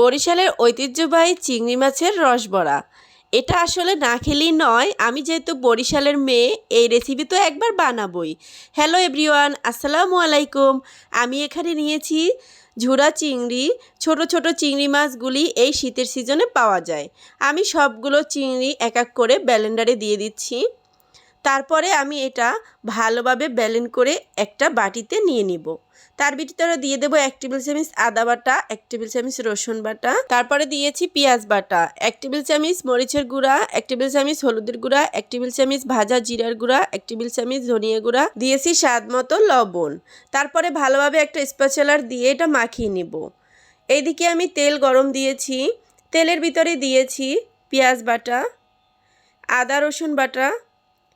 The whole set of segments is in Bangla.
বরিশালের ঐতিহ্যবাহী চিংড়ি মাছের রসবড়া। এটা আসলে না খেলেই নয়, আমি যেহেতু বরিশালের মেয়ে, এই রেসিপি তো একবার বানাবই। হ্যালো এভরিওয়ান আসসালামু আলাইকুম। আমি এখানে নিয়েছি ঝুরা চিংড়ি। ছোট ছোট চিংড়ি মাছগুলি এই শীতের সিজনে পাওয়া যায়। আমি সবগুলো চিংড়ি এক এক করে ব্যালেন্ডারে দিয়ে দিচ্ছি। তারপরে আমি এটা ভালোভাবে ব্যালেন করে একটা বাটিতে নিয়ে নিব। তার ভিতরে দিয়ে দেবো এক টেবিল চামচ আদা বাটা, এক টেবিল চামচ রসুন বাটা, তারপরে দিয়েছি পেঁয়াজ বাটা, এক টেবিল চামচ মরিচের গুঁড়া, এক টেবিল চামচ হলুদের গুঁড়া, এক টেবিল চামচ ভাজা জিরার গুঁড়া, এক টেবিল চামচ ধনিয়া গুঁড়া, দিয়েছি স্বাদ মতো লবণ। তারপরে ভালোভাবে একটা স্পেচালার দিয়ে এটা মাখিয়ে নিব। এইদিকে আমি তেল গরম দিয়েছি, তেলের ভিতরে দিয়েছি পেঁয়াজ বাটা, আদা রসুন বাটা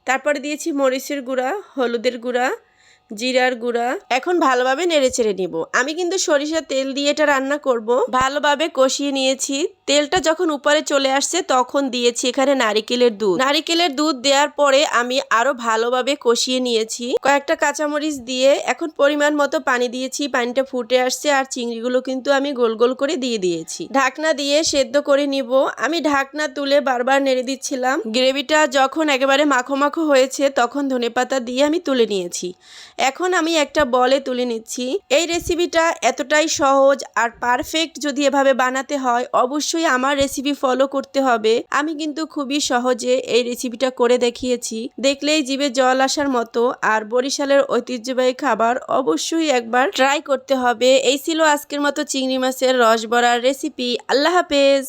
তারপরে দিয়েছি মরিচের গুঁড়া, হলুদের গুঁড়া, জিরার গুঁড়া। এখন ভালোভাবে নেড়ে চেড়ে নিব। আমি কিন্তু সরিষার তেল দিয়ে এটা রান্না করব। ভালোভাবে কষিয়ে নিয়েছি। তেলটা যখন উপরে চলে আসছে, তখন দিয়েছি এখানে নারিকেলের দুধ। নারিকেলের দুধ দেওয়ার পরে আমি আরও ভালোভাবে কষিয়ে নিয়েছি। কয়েকটা কাঁচামরিচ দিয়ে এখন পরিমাণ মতো পানি দিয়েছি, পানিটা ফুটে আসছে আর চিংড়িগুলো কিন্তু আমি গোল গোল করে দিয়ে দিয়েছি। ঢাকনা দিয়ে সেদ্ধ করে নিব। আমি ঢাকনা তুলে বারবার নেড়ে দিচ্ছিলাম। গ্রেভিটা যখন একেবারে মাখো মাখো হয়েছে, তখন ধনেপাতা দিয়ে আমি তুলে নিয়েছি। এখন আমি একটা বলে তুলে নিচ্ছি। এই রেসিপিটা এতটাই সহজ আর পারফেক্ট যদি এভাবে বানাতে হয় অবশ্যই আমার রেসিপি ফলো করতে হবে। আমি কিন্তু খুবই সহজে এই রেসিপিটা করে দেখিয়েছি। দেখলেই জীবে জল আসার মতো আর বরিশালের ঐতিহ্যবাহী খাবার অবশ্যই একবার ট্রাই করতে হবে। এই ছিল আজকের মতো চিংড়ি মাছের রস বড়ার রেসিপি আল্লাহ হাফেজ!